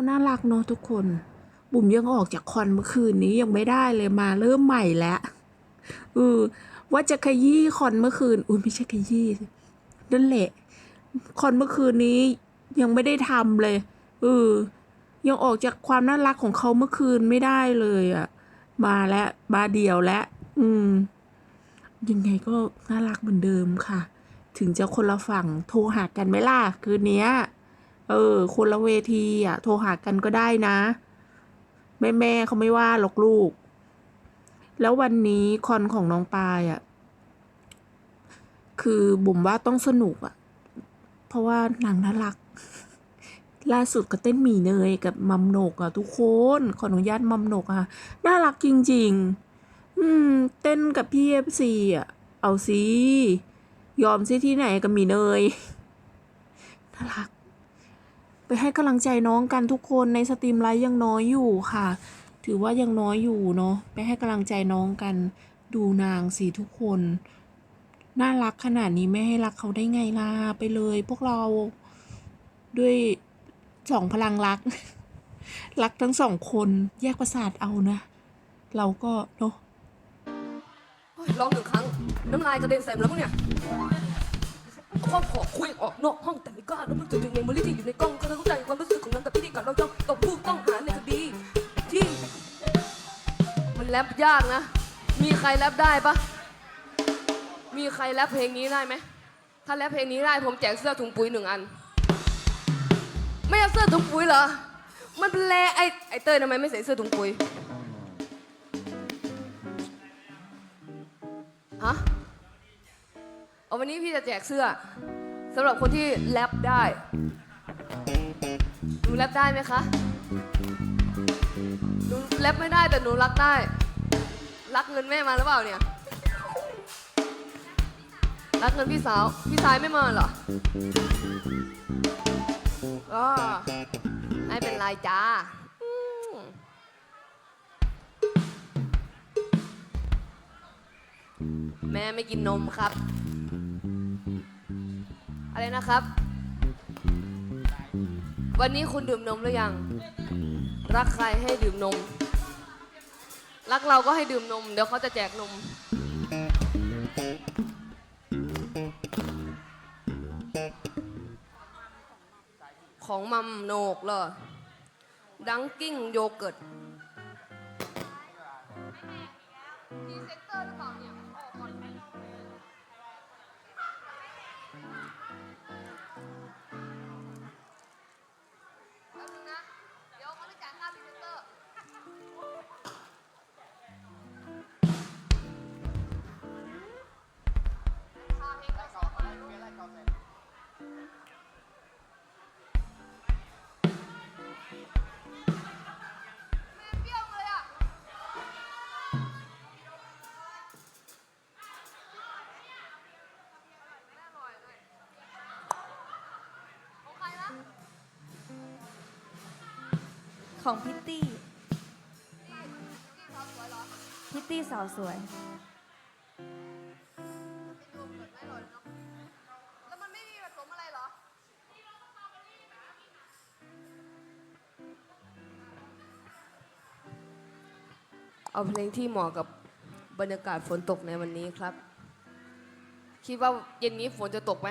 ็น่ารักเนาะทุกคน บุ๋มยังออกจากคอนเมื่อคืนนี้ยังไม่ได้เลยมาเริ่มใหม่แล้วเออว่าจะขยี้คอนเมื่อคืน อุ้ยไม่ใช่ขยี้นั่นแหละคอนเมื่อคืนนี้ยังไม่ได้ทำเลยเออยังออกจากความน่ารักของเขาเมื่อคืนไม่ได้เลยอะ่ะ มาแล้วมาเดียวแล้วอืม ยังไงก็น่ารักเหมือนเดิมค่ะ ถึงจะคนละฝั่งโทรหากันไหมล่ะคืนนี้ เออ คนละเวทีอะ โทรหากันก็ได้นะ แม่แม่เขาไม่ว่าหรอกลูก แล้ววันนี้คอนของน้องปายอะ คือบุ๋มว่าต้องสนุกอะ เพราะว่านางน่ารัก ล่าสุดก็เต้นหมี่เนยกับมัมโหนกอะ ทุกคน ขออนุญาตมัมโหนกอะ น่ารักจริง ๆ อืม เต้นกับพี่เอฟซีอะ เอาสิยอมซิที่ไหนกับหมีเนยน่ารัก ไปให้กำลังใจน้องกันทุกคนในสตรีมไลฟ์ยังน้อยอยู่ค่ะ ถือว่ายังน้อยอยู่เนาะไปให้กำลังใจน้องกัน ดูนางสิทุกคน น่ารักขนาดนี้ไม่ให้รักเขาได้ไงล่ะไปเลย พวกเราด้วยสองพลังรัก รักทั้งสองคนแยกประสาทเอานะ เราก็เนาะลองหนึ่งครั้ง น้ำลายกระเด็นใส่มาแล้วมั้งเนี่ย ข้อขอคุยออกนอกห้องแต่ไม่กล้าแล้วมันถึงในมือที่อยู่ในกล้องก็เข้าใจความรู้สึกของนั้นกับพิธีกรเราย่อมตกผู้ต้องหาในคดีที่ มันแรปยากนะ มีใครแรปได้ปะมีใครแรปเพลงนี้ได้ไหมถ้าแรปเพลงนี้ได้ผมแจกเสื้อถุงปุ๋ยหนึ่งอัน ไม่เอาเสื้อถุงปุ๋ยเหรอ มันเป็นแลไอไอเต้ยทำไมไม่ใส่เสื้อถุงปุ๋ยฮะ เอาวันนี้พี่จะแจกเสื้อสำหรับคนที่แรปได้หนูแรปได้ไหมคะหนูแรปไม่ได้แต่หนูรักได้ รักเงินแม่มาหรือเปล่าเนี่ย รักเงินพี่สาว พี่ชายไม่มาเหรอก็ไม่เป็นไรจ้าแม่ไม่กินนมครับ อะไรนะครับ วันนี้คุณดื่มนมหรือยัง รักใครให้ดื่มนม รักเราก็ให้ดื่มนม เดี๋ยวเขาจะแจกนม ของมัมโหนกเหรอ ดังกิ้งโยเกิร์ต ของพิตตี้ที่สาวสวยเหรอพิตตี้สาวสวยเป็นโยเกิร์ตไม่อร่อยเนาะแล้วมันไม่มีผสมอะไรเหรอ เอาเพลงที่เหมาะกับบรรยากาศฝนตกในวันนี้ครับ คิดว่าเย็นนี้ฝนจะตกไหม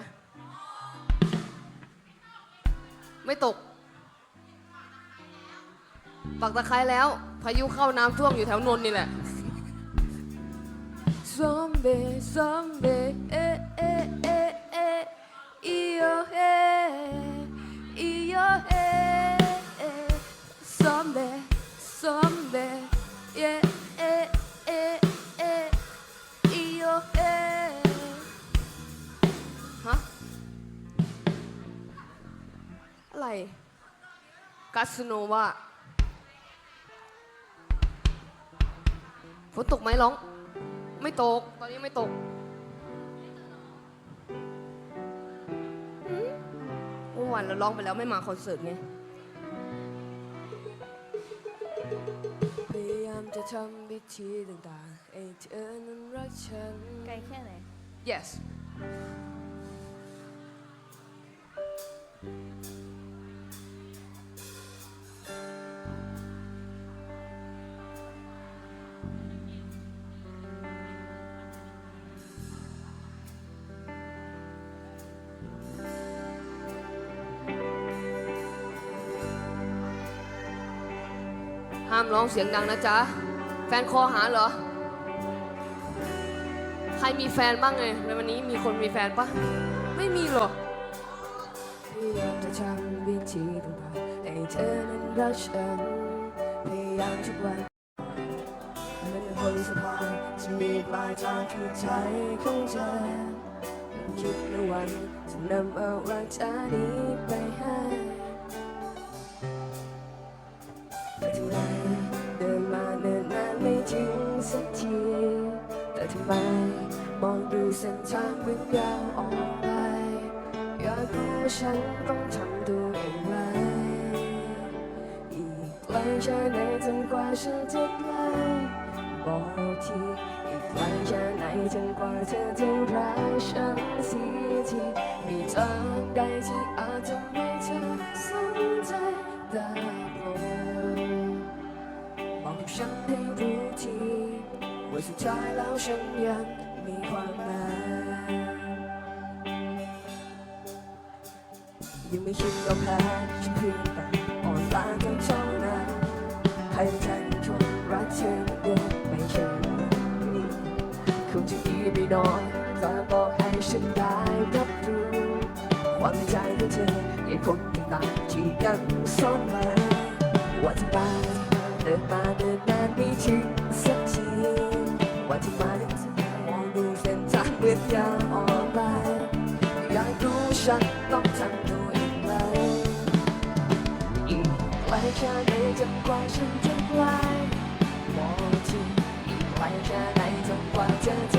ไม่ตก ปักตะไคร้แล้ว พายุเข้าน้ำท่วมอยู่แถวนนท์นี่แหละ Zombie, zombie, eh, eh, eh, eh, iyo, eh, iyo, eh, eh, zombie, zombie, yeah, eh, eh, eh, iyo, eh. ฮะอะไรกัสโนวา นตกไหมร้อง ไม่ตก ตอนนี้ไม่ตกหืมเมื่อวานเราร้องไปแล้วไม่มาคอนเสิร์ตไง พยายามจะทำพิธีต่างๆให้เธอนั้นรักฉัน ไกลแค่ไหน yes ามร้องเสียงดังนะจ๊ะ แฟนคอหาเหรอ ใครมีแฟนบ้างไงในวันนี้มีคนมีแฟนปะไม่มีหรอกพยายามจะทำวิธีต่างๆให้เธอนั้นรักฉันพยายามทุกวันมันเป็นคนสบายจะมีปลายทางคือใจของเธอคิดในวันจะนำเอารักเธอนี้ไปให้แทำไม มองดูเส้นทางมันยาวออกไป อยากรู้ว่าฉันต้องทำตัวอย่างไร อีกไกลแค่ไหนจนกว่าฉันจะไกลบอกทีอีกไกลแค่ไหนจนกว่าเธอจะรักฉันเสียทีมีทางใดที่อาจจะ ว่าสุดท้ายแล้วฉันยังมีความหมายยังไม่คิดว่าแพ้ฉันเพียง ยังออกไป อยากรู้ฉันต้องทำตัวอย่างไรอีกไกลแค่ไหนจนกว่าฉันจะไกลมองทีอีกไกลแค่ไหนจนกว่าเธอจะ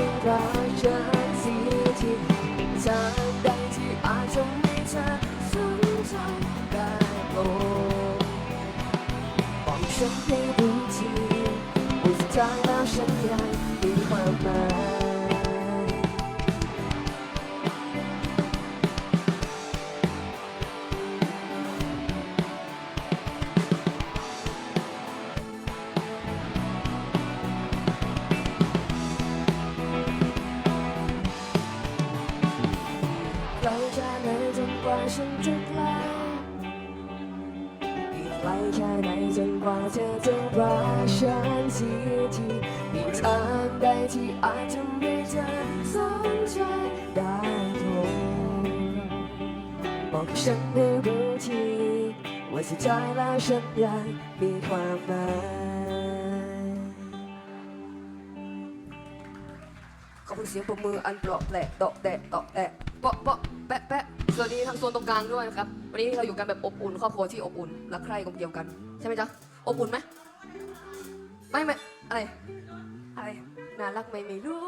มาจจะไม่เธอสนใจได้โปรดบอกฉันได้รู้ทีว่าสุดท้ายแล้วฉันยังมีความหมายขอบคุณเสียงปรบมืออันเปราะแปลกเตาะแตะเตาะแตะเปาะเปาะแปะแปะสวัสดีทางโซนตรงกลางด้วยนะครับ วันนี้เราอยู่กันแบบอบอุ่นครอบครัวที่อบอุ่นรักใคร่กลมเกลียวกัน ใช่ไหมจ๊ะ อบอุ่นไหม ไม่ไม่อะไร น่ารักไหมไม่รู้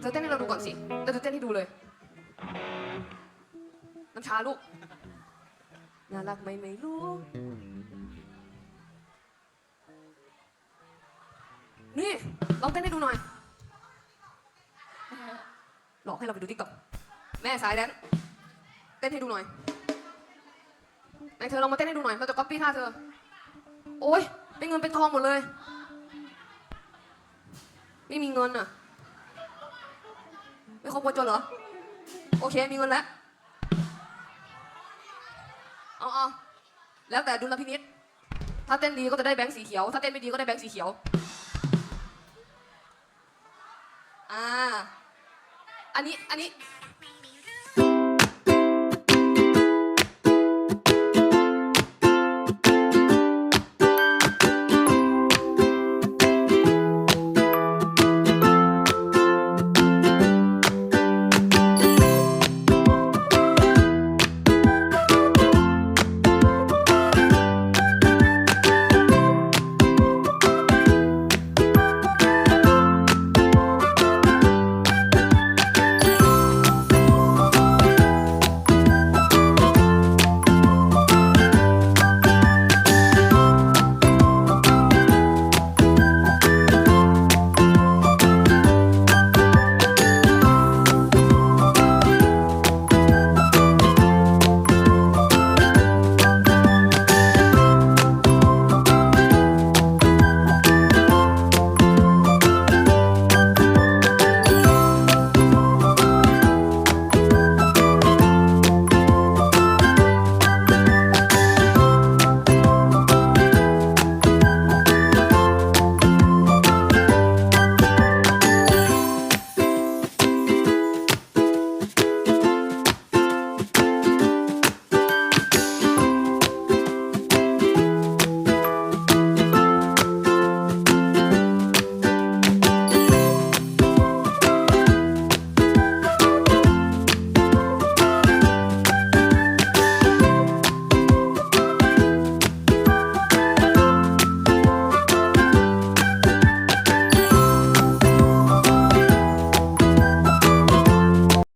เธอเต้นให้เราดูก่อนสิเดี๋ยวเธอเต้นให้ดูเลย น้ำชาลูก น่ารักไหมไม่รู้ นี่ลองเต้นให้ดูหน่อย หลอกให้เราไปดูทิกตอกแม่สายแดนเต้นให้ดูหน่อยไหนเธอลองมาเต้นให้ดูหน่อย เราจะก๊อปปี้ท่าเธอ โอ๊ยเป็นเงินเป็นทองหมดเลย ไม่มีเงินอะ ไม่ครบคนจนเหรอ โอเค มีเงินแล้ว เอาเอาแล้วแต่ดุลพินิษถ้าเต้นดีก็จะได้แบงค์สีเขียว ถ้าเต้นไม่ดีก็ได้แบงค์สีเขียว อ่า อันนี้ อันนี้